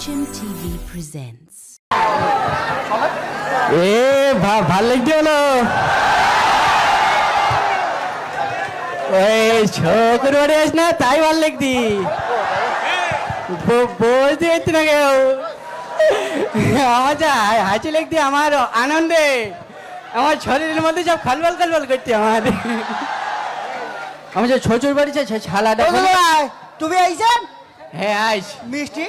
HMTV presents. এ ভা- ভালো লাগছে হলো? ওই ছোকর বাড়ি আস না তাই ভালো লাগতি বলতে পারছি না কেউ। আমার যা হা- হাসি লাগতি আমার আনন্দে। আমার শরীরের মধ্যে সব খালবাল খালবাল করছে আমার। আমার যে শ্বশুর বাড়ি ছালাটা। তুমি আইছেন? হ্যাঁ আইস মিষ্টি?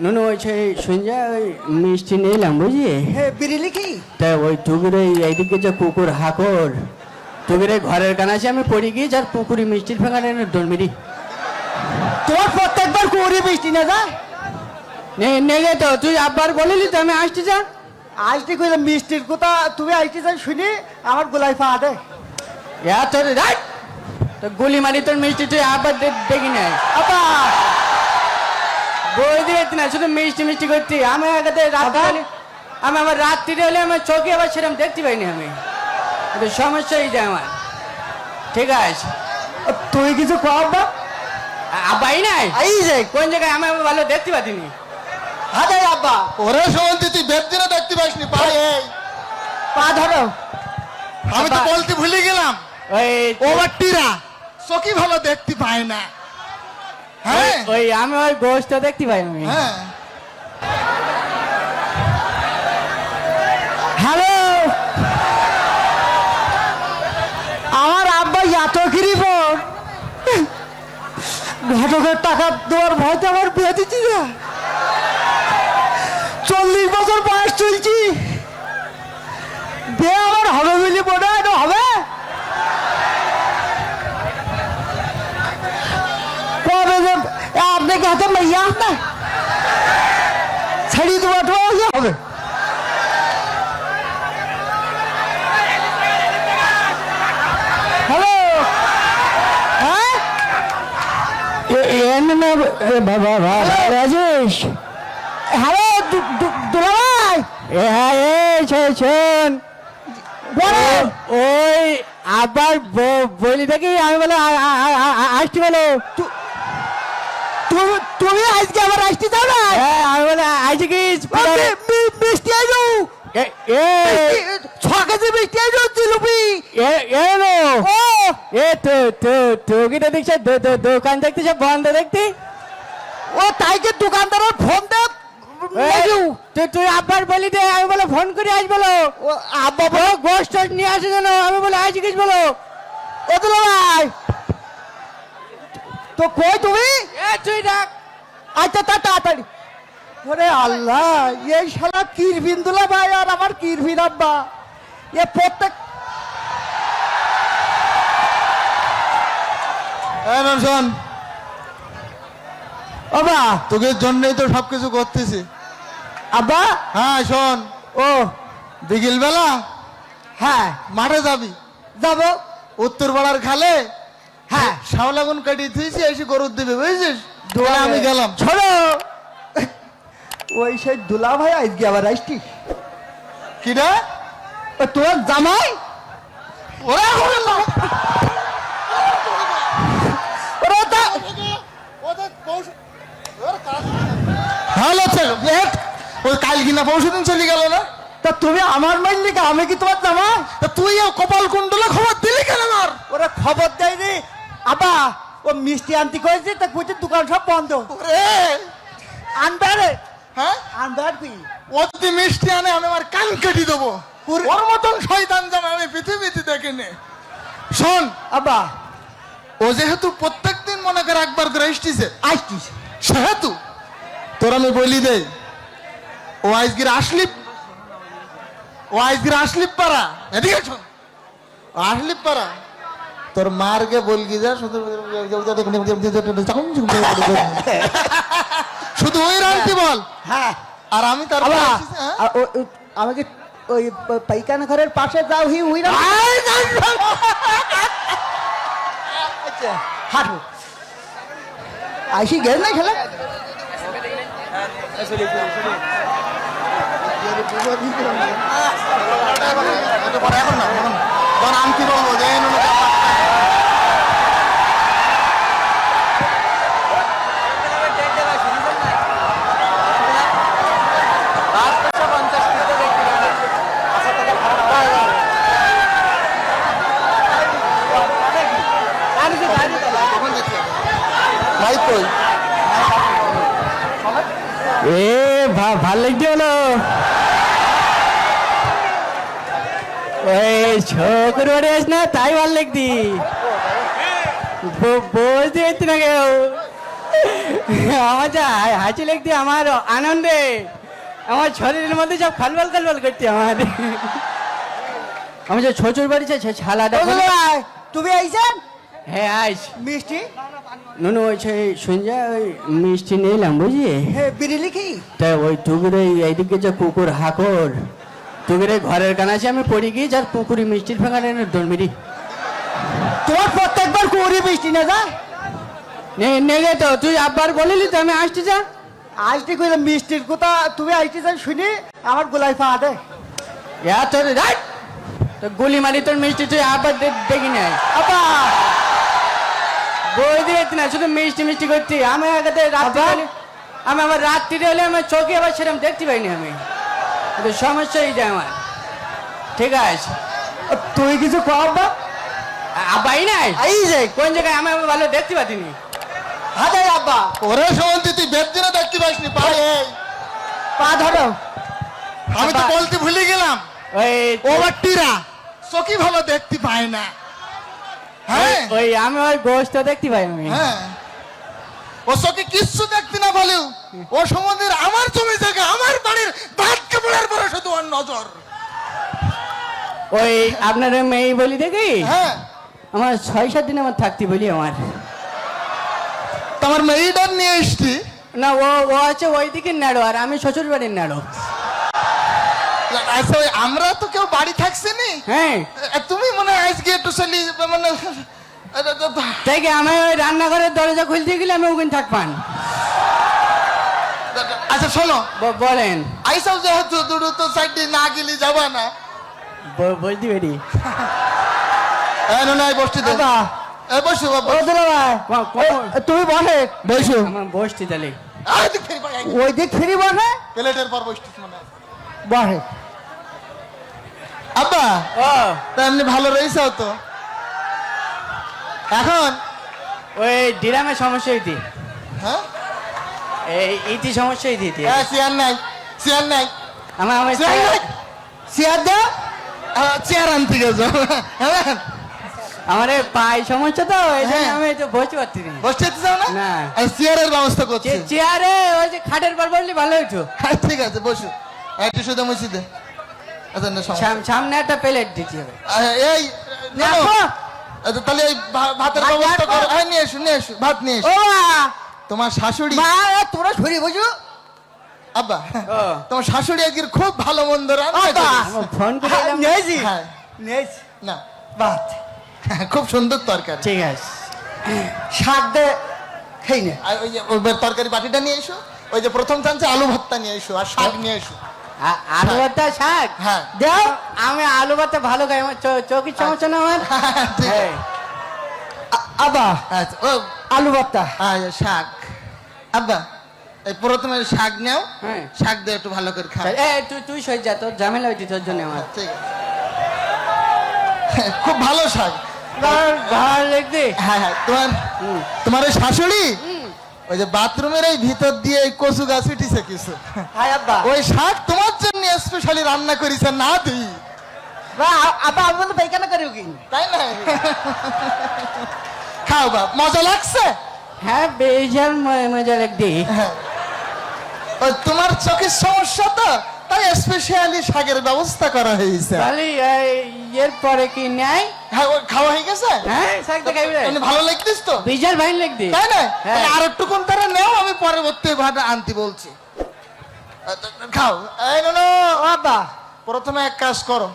নুনু ওই সেই ওই মিষ্টি নিলাম বিরিলি কি? তা ওই টুকুরে এইদিকে যে কুকুর হাকর টুকুরে ঘরের কানাসে আমি পড়ে গিয়েছি আর পুকুরি মিষ্টির ফেঁকালে ডলমিরি তোমার প্রত্যেকবার কুড়ি মিষ্টি না যা? নেগে তো তুই আব্বার বলিলি তো আমি আসছি যা। আজটি কইলে মিষ্টির কথা তুমি যাই শুনি আমার গোলাই পা দে। ইয়া তোর রাইট। তো গুলি মারি তোর মিষ্টি তুই আব্বার দে- দেখি না। আপা বই দিয়ে না শুধু মিষ্টি মিষ্টি করছি আমি আগে আমি আমার হলে আমার চোখে আবার সেরকম দেখতে পাইনি আমি। এটা সমস্যা আমার। ঠিক আছে। তুই কিছু আব্বাই নাই? আই যাই কোন জায়গায় আমি ভালো দেখতে হাজাই আব্বা। ওরে সন্তি তুই বেদিনে দেখতে পাসনি? পাই এই পা ধরো। আমি তো বলতে ভুলে গেলাম। ওই ভালো দেখতে পায় না। হ্যাঁ। ওই- আমি ওই গোষ্ঠ দেখতে পাই আমি। হ্যাঁ। হ্যালো! আমার আব্বা এত গিরিব ঘটকের টাকা দেওয়ার আপনাকে হাতে মাইয়া না ছেড়ে দেওয়া তো হবে হ্যালো হ্যাঁ এন না বাবা রাজেশ হ্যালো দুলাভাই হ্যাঁ এই ও- ওই আবার বলি দেখি আমি বলে আসছি বলে তুমি তুমি আজকে আবার আসতে চাও না হ্যাঁ আমি বলে আইছি কি? মিষ্টি আইলো। এ- এ। ছ কেজি মিষ্টি আইলো জিলুপি এ এ নো ও। এ তো তো তো কি তো দেখছ? দো- দো- দোকান দেখতে সব বন্ধ দেখতে। ও তাইকে দোকানদারের ফোন দে তুই তুই আব্বার বলি দে আমি বলে ফোন করে আস বলো। ও আব্বা ও গোষ্ঠ নিয়ে আসে যেন আমি বলে আইছি কিস বলো? ও দুলাভাই। তো কই তুমি? এ তুই ডাক। আচ্ছা তা তাড়াতাড়ি। ওরে আল্লাহ এই শালা কিরবিন দুলা ভাই আর আমার কিরবিন আব্বা। এ প্রত্যেক শোন আব্বা। তোকে জন্যই তো সবকিছু করতেছি। আব্বা। হ্যাঁ শোন। ও। বিকেল বেলা হ্যাঁ। মাঠে যাবি। যাব। উত্তর পাড়ার খালে হ্যাঁ। শাওলাগুন কাটিয়ে থুইছি এসে গরুর দিবে বুঝছিস? তাহলে আমি গেলাম। ছোড়ো! ওই সেই দুলা ভাই আজকে আবার আসছি কি রে? ও তোর জামাই? ওরে ওরে না। ওরে তা ভালো আছে দেখ। ওই কাল কিনা পরশু দিন চলে গেল না? তা তুমি আমার মাইলি আমি কি তোমার জামাই? তা তুই কপাল কুণ্ডলে খবর দিলি কেন আমার? ওরা খবর দেয়নি আবা ও মিষ্টি আনতে করেছে তা কইছে দোকান সব বন্ধ। ওরে! আনবে রে। হ্যাঁ? আনবে আর কি। ও যদি মিষ্টি আনে আমি আমার কান কেটে দেবো। ওরে- মতন শয়তান জামা আমি পৃথিবীতে দেখিনি। শোন আবা ও যেহেতু প্রত্যেকদিন মনে করে একবার করে এসটিছে আসছিস সেহেতু তোর আমি বলি দে ও আজকের আসলিপ ও আজকের আসলিপ পারা এদিকে শোন। আসলিপ পারা তোর মারকে বলগি যা শুধু শুধু ওই রান্তি বল হ্যাঁ আর আমি তার হ্যাঁ? আমাকে ওই পাইখানা ঘরের পাশে যাও হি উই না আচ্ছা আইসি গেল না খেলা এখন না এখন না। তখন আমি কি বলব যে এই নুনু কাকা ভাই কই এ ভা- ভালো লাগছে বলো? ওই ছোকর বাড়ি না তাই ভালো লাগতি বলতে পারছি না কেউ। আমার যা হাসি লাগতি আমার আনন্দে। আমার শরীরের মধ্যে সব খালবাল খালবাল করতে আমার। আমার যে শ্বশুর বাড়ি ছালাটা তুমি আইছেন হ্যাঁ আইস মিষ্টি? নুনু ওই সেই ওই মিষ্টি নিলাম তাই ওই টুকুরে এইদিকে যে কুকুর হাকর টুকুরে ঘরের আমি পড়ে গিয়ে যার পুকুরি মিষ্টির ফাঁকা দৌড়মিরি তোমার প্রত্যেকবার কুড়ি মিষ্টি না যা। নেগে তো তুই আব্বার বলিলি তো আমি আসছি যা। কইলে মিষ্টির কথা তুমি আইতে যাই শুনি আমার গোলাই পা দে। ইয়া তোর রাইট। তো গুলি মারি তোর মিষ্টি তুই আব্বার দে- দেখি নাই আপা দিয়ে না শুধু মিষ্টি মিষ্টি করতি। আমি আগে রাত্রি আমি আবার রাত্রি হলে আমার চোখে আবার সেরকম দেখতে পাইনি আমি। সমস্যা এই যায় আমার। ঠিক আছে। তুই কিছু আব্বাই নাই? আই যে। কোন জায়গায় আমি ভালো দেখতে পাতিনি? আব্বা। ওরে তুই দেখতে পাসনি পাই এই। পা ধরো। আমি তো বলতে ভুলে গেলাম। ওই ওভার টিরা। চকি ভালো দেখতে পায় না। হ্যাঁ। ওই- আমি ওই গোষ্ঠ দেখতে পাই আমি। হ্যাঁ। ও চোখে কিচ্ছু দেখতে না বলেও ও সমুদ্রের আমার জমি জায়গা আমার বাড়ির ভাত কাপড়ের পরে শুধু ওর নজর। ওই আপনার মেয়ে বলি দেখি? হ্যাঁ। আমার ছয় সাত দিন আমার থাকতে বলি আমার। তোমার মেয়েটার নিয়ে এসছি। না ও ও আছে ওইদিকে নাড়ো আর আমি শ্বশুর বাড়ির নাড়ো। আচ্ছা আমরা তো কেউ বাড়ি থাকছে নি? হ্যাঁ। তুমি মনে হয় আজকে একটু চলি মানে কি আমি ওই রান্নাঘরের দরজা খুলতে গেলে আমি ওখানে থাকবান আচ্ছা শোনো। বলেন। আইসাও যেহেতু দুটো তো সাইডে না গেলে যাবা না। বলতে পারি। এই নো নাই বসতে দে। আব্বা। এই বসো বাবা ও দুলা ভাই। ক- ক- এ, তুমি বসে। বসো। বসছি তাহলে। দেখ ওই দিক ফিরি বসে প্লেটের পর হয়। বসে। আব্বা তা এমনি ভালো রয়েছে তো। এখন? ওই ডিরামের সমস্যা হইতি। হ্যাঁ? এই ইতি সমস্যা হইতি ইতি। এ, চেয়ার নাই চেয়ার নাই। আমার আমার চেয়ার নাই? চেয়ার দাও। চেয়ার আনতে গেছো। হ্যাঁ। আমার পাই সমস্যা তো হ্যাঁ। আমি তো বসতে পারছি না। বসতে চাও না? চেয়ারের ব্যবস্থা করছি। চেয়ারে ওই যে খাটের পর বললি ভালো হইতো। হ্যাঁ, ঠিক আছে বসো। একটু শুধু মুছি দে আচ্ছা না সমস্যা সাম- সামনে একটা প্লেট দিতে হবে এই তাহলে এই ভাতের ভাত ব্যবস্থা করো হ্যাঁ নিয়ে এসো নিয়ে এসো ভাত নিয়ে এসো তোমার শাশুড়ি মা এ, তোমরা সরি বুঝু আব্বা তোমার শাশুড়ি আজকে খুব ভালো মন্দ রান্না ফোন করে নিয়েছি হ্যাঁ নিয়েছি না বাত খুব সুন্দর তরকারি ঠিক আছে শাক দে খেই নে আর ওই যে ওই তরকারি বাটিটা নিয়ে এসো ওই যে প্রথম চান্সে আলু ভর্তা নিয়ে এসো আর শাক নিয়ে এসো আলু ভর্তা শাক? হ্যাঁ। দাও আমি আলু ভর্তা ভালো খাই। আমার চোখের সমস্যা না আমার। হ্যাঁ। আ- আব্বা আচ্ছা ও। আলু ভর্তা। শাক। আব্বা প্রথমে শাক নাও। হ্যাঁ। শাক দিয়ে একটু ভালো করে খাও। এ তুই তুই সই যা তোর ঝামেলা হইতি তোর জন্য আমার। ঠিক খুব ভালো শাক। হ্যাঁ হ্যাঁ তোমার তোমার ওই শাশুড়ি? ওই যে বাথরুমের এই ভিতর দিয়ে এই কচু গাছ উঠিছে কিছু। ওই শাক তোমার জন্য স্পেশালি রান্না করেছে না বা, আমি বলতে পাইখানা করি কি? তাই না? খাও বাপ মজা লাগছে? হ্যাঁ বেজাল মজা হ্যাঁ। তোমার চোখের সমস্যা তো? তাই স্পেশালি শাকের ব্যবস্থা করা হয়েছে। তাহলে এই, এর পরে কি নেয় হ্যাঁ খাওয়া হয়ে গেছে? হ্যাঁ শাক তো খাইবে। ভালো লাগতিস তো? বিজাল ভাই লাগতে তাই না? আর একটুকুন তারা নেও আমি পরবর্তী ভাটা আনতে বলছি। খাও। এই নো আব্বা প্রথমে এক কাজ করো।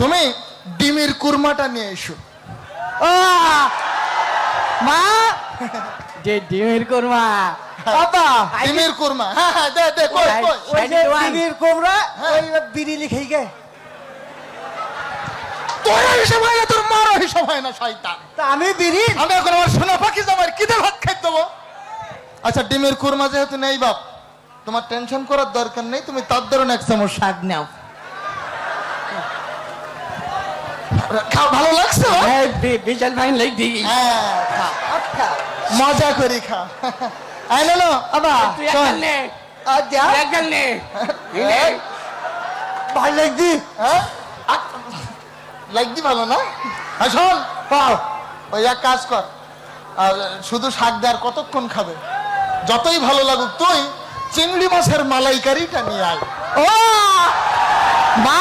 তুমি ডিমের কুরমাটা নিয়ে এসো। ও মা! যে ডিমের কোরমা। ডিমের কুরমা। হ্যাঁ হ্যাঁ দে দে কই কই? ওই যে 21 বিবির। ওই বিড়ি লিখেই গে। তোর হিসাব হয় না তোর মারও হিসাব হয় না শয়তান। তা আমি বিড়ি? আমি এখন আমার সোনা পাখি জামার কিনে ভাত খাইতে দেবো? আচ্ছা ডিমের কুরমা যেহেতু নেই বাপ তোমার টেনশন করার দরকার নেই তুমি তার ধরুন এক চামচ শাক নাও। খাও ভালো লাগছে? হ্যাঁ বি- বিজাল ভাই খাও আচ্ছা মজা করি খা। আই নো আবা নে। গাল নে। এই নে। ভালো না? হ্যাঁ শোন পাও। ওই এক কাজ কর। আর শুধু শাক দেওয়ার কতক্ষণ খাবে? যতই ভালো লাগুক তুই চিংড়ি মাছের মালাইকারিটা নিয়ে আয়। ও মা!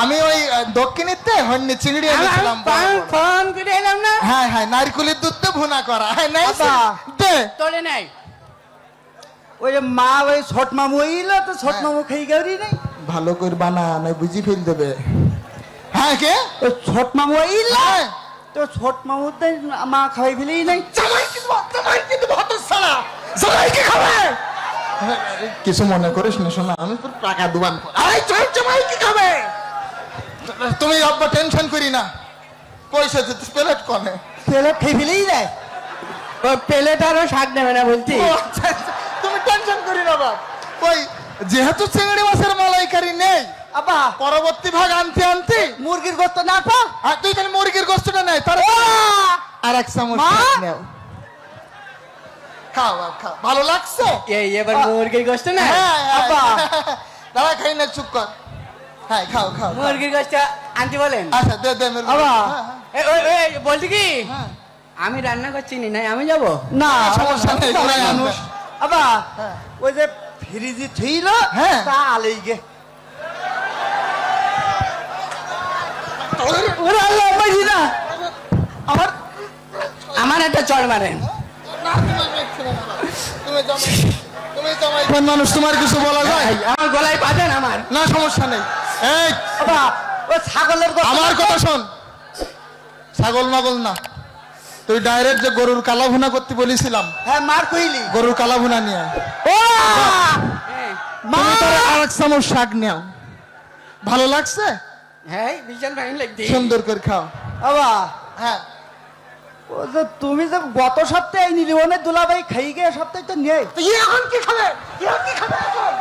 আমি ওই দক্ষিণীতে হন্যে চিংড়ি এনেছিলাম ফোন ফোন করে এলাম না? হ্যাঁ হ্যাঁ নারকুলের দুধ তো ভুনা করা। হ্যাঁ নাই দে। তোলে নাই। ওই যে মা ওই ছোট মামু ইলো তো ছোট মামু খাই গেলি নাই ভালো করে বানা নাই বুঝি ফেল দেবে। হ্যাঁ কে? ওই ছোট মামু ইলো হ্যাঁ। তো ছোট মামু তো মা খাই ফেলি নাই। জামাই কিন্তু জামাই কিন্তু ভত সালা। জামাই কি খাবে? কিছু মনে করিস না শোনা আমি তোর টাকা দুবান আরে চল জামাই কি খাবে? তুমি আব্বা টেনশন করি না। পয়সা দিতে প্লেট কনে ছেলে খাই ফেলেই যায় ওই প্লেটারও শাক নেবে না বলছি? আচ্ছা, আচ্ছা, তুমি টেনশন করি না বাপ। ওই যেহেতু চিংড়ি মাছের মালাইকারি নেই আব্বা। পরবর্তী ভাগ আনতে আনতে। মুরগির গোস্ত না পা আর তুই তাহলে মুরগির গোস্তটা নেই তার আর এক চামচ নেও। খাও খাও ভালো লাগছে? এই এবার মুরগির না হ্যাঁ আব্বা। দাঁড়া খাই না চুপ কর। হ্যাঁ খাও খাও খাও। মুরগির গোস্ত আনতে বলেন? আচ্ছা দে দে মেরে আব্বা। হ্যাঁ, হ্যাঁ। এই, ওই ওই বলছি কি? হ্যাঁ। আমি রান্না করছি নি? নাই আমি যাব? না সমস্যা নেই, মানুষ। হ্যাঁ। ওই যে ফ্রিজি থইল হ্যাঁ। তা আলেই গে। ওরে আল্লাহ আমার আমার একটা চড় মারেন। তুমি জামাই- কোন মানুষ তোমার কিছু বলা যায়? আমার গলায় বাঁধেন আমার? না সমস্যা নেই। এই ছাগলের আমার কথা শোন। ছাগল মাগল না। তুই ডাইরেক্ট যে গরুর কালা ভুনা করতে বলেছিলাম। হ্যাঁ মার কইলি। গরুর কালা ভুনা নিয়ে ও! মা! তুমি তোর আর এক চামচ শাক নেও ভালো লাগছে? হ্যাঁ বিশাল ফাইন লাগছে সুন্দর করে খাও। আব্বা হ্যাঁ। ও যে তুমি যে গত সপ্তাহে নিলি ওনে দুলাভাই খাই গে সপ্তাহে তো নেই। তো ইয়ে এখন কি খাবে? ইয়ে কি খাবে এখন?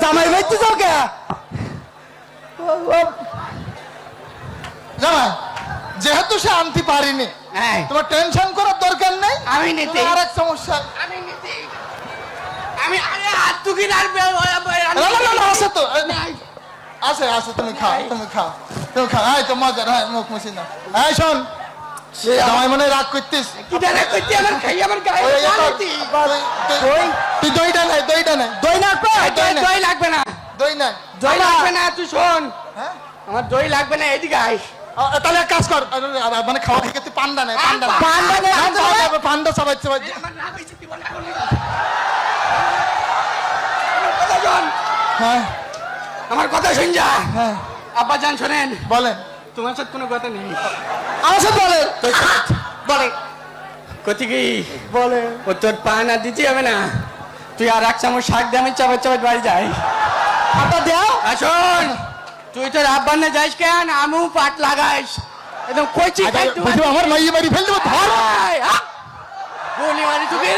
জামাই ভাই তো যাও কে? ও- ও- জামাই যেহেতু সে আনতে পারিনি হ্যাঁ তোমার টেনশন করার দরকার নেই। আমি নিতে আর এক সমস্যা। আমি নিতে আমি আরে হাত তুকি রাখবে না না না, না আছে তো। আছে আছে তুমি খাও তুমি খাও তুমি খাও। এই তো মজার হ্যাঁ মুখ মুছি না এই শোন মনে রাগ করতিস। আমার খাই আমার গায়ে ওই, ওই, তুই- তুই- তুই দইটা নাই দইটা নাই দই না দই দই লাগবে না। দই নাই দই লাগবে না তুই শোন। হ্যাঁ? আমার দই লাগবে না এদিকে আইস তাহলে এক কাজ কর। আরে, আরে, মানে খাওয়া থেকে তুই পান্ডা নেই পান্ডা পান্ডা নেই, পান্ডা পান্ডা নেই। নেই, পান্ডা সবাই সবাই। আমার রাগ হয়েছে দিব না কথা শোন। হ্যাঁ। আমার কথা শুন যা। হ্যাঁ। আব্বা জান শোনেন। বলেন। তোমার সাথে কোনো কথা নেই। আমার বলে। বলে। কতি কি? বলে। ও তোর পা না দিতে হবে না। তুই আর এক চামচ শাক দিয়ে আমি চাপাত চাপাত বাড়ি যাই। আপা দেও। আসুন তুই তোর আব্বার না যাইস কেন? আমিও পাট লাগাইস। একদম কচি আমার মাইয়ে বাড়ি ফেল দেবো ধর। গুলি মারি তুই